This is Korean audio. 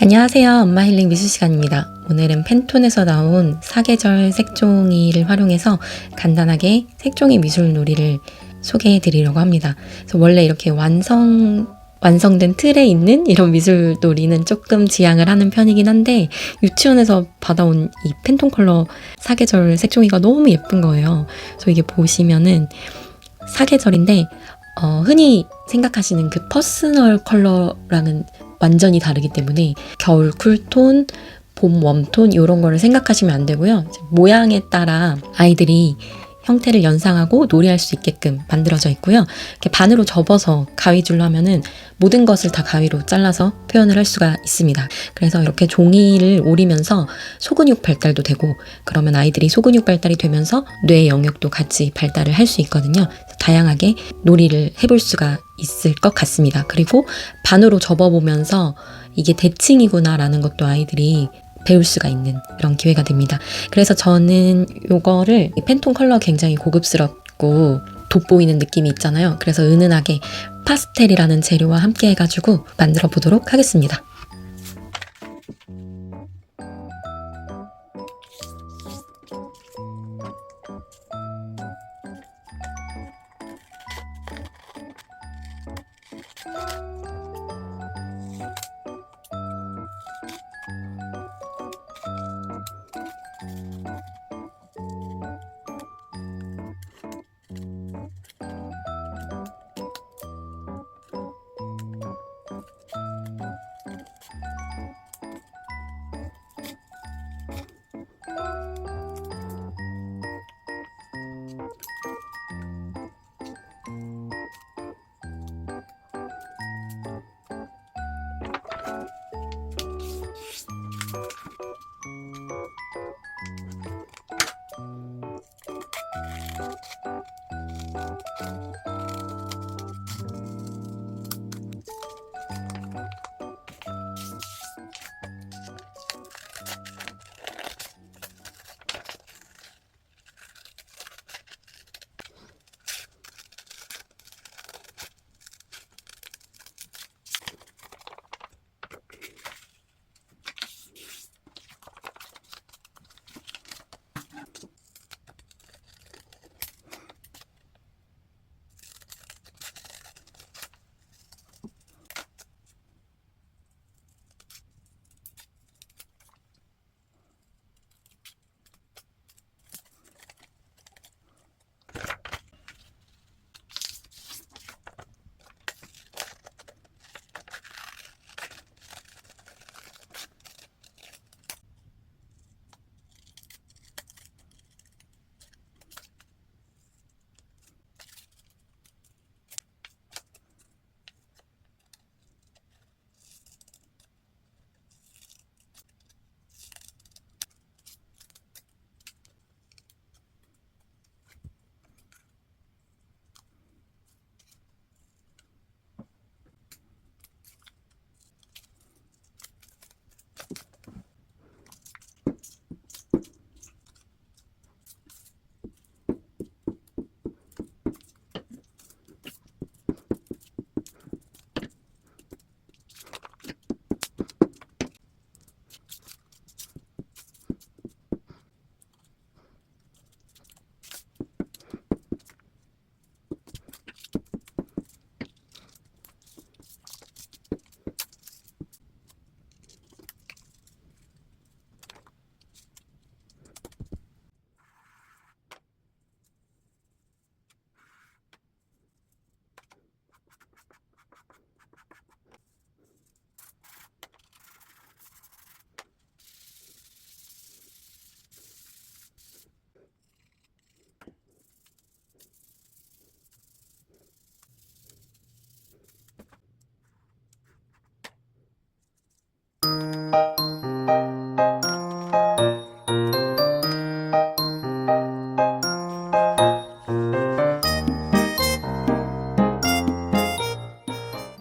안녕하세요. 엄마 힐링 미술 시간입니다. 오늘은 펜톤에서 나온 사계절 색종이를 활용해서 간단하게 색종이 미술 놀이를 소개해 드리려고 합니다. 그래서 원래 이렇게 완성 완성된 틀에 있는 이런 미술 놀이는 조금 지양을 하는 편이긴 한데 유치원에서 받아온 이 펜톤 컬러 사계절 색종이가 너무 예쁜 거예요. 그래서 이게 보시면은 사계절인데 어, 흔히 생각하시는 그 퍼스널 컬러랑은 완전히 다르기 때문에 겨울 쿨톤, 봄 웜톤 이런 거를 생각하시면 안 되고요. 모양에 따라 아이들이 형태를 연상하고 놀이할 수 있게끔 만들어져 있고요. 이렇게 반으로 접어서 가위줄로 하면은 모든 것을 다 가위로 잘라서 표현을 할 수가 있습니다. 그래서 이렇게 종이를 오리면서 소근육 발달도 되고 그러면 아이들이 소근육 발달이 되면서 뇌 영역도 같이 발달을 할 수 있거든요. 다양하게 놀이를 해볼 수가 있을 것 같습니다. 그리고 반으로 접어보면서 이게 대칭이구나라는 것도 아이들이 배울 수가 있는 그런 기회가 됩니다. 그래서 저는 요거를 이 펜톤 컬러 굉장히 고급스럽고 돋보이는 느낌이 있잖아요. 그래서 은은하게 파스텔이라는 재료와 함께 해가지고 만들어 보도록 하겠습니다.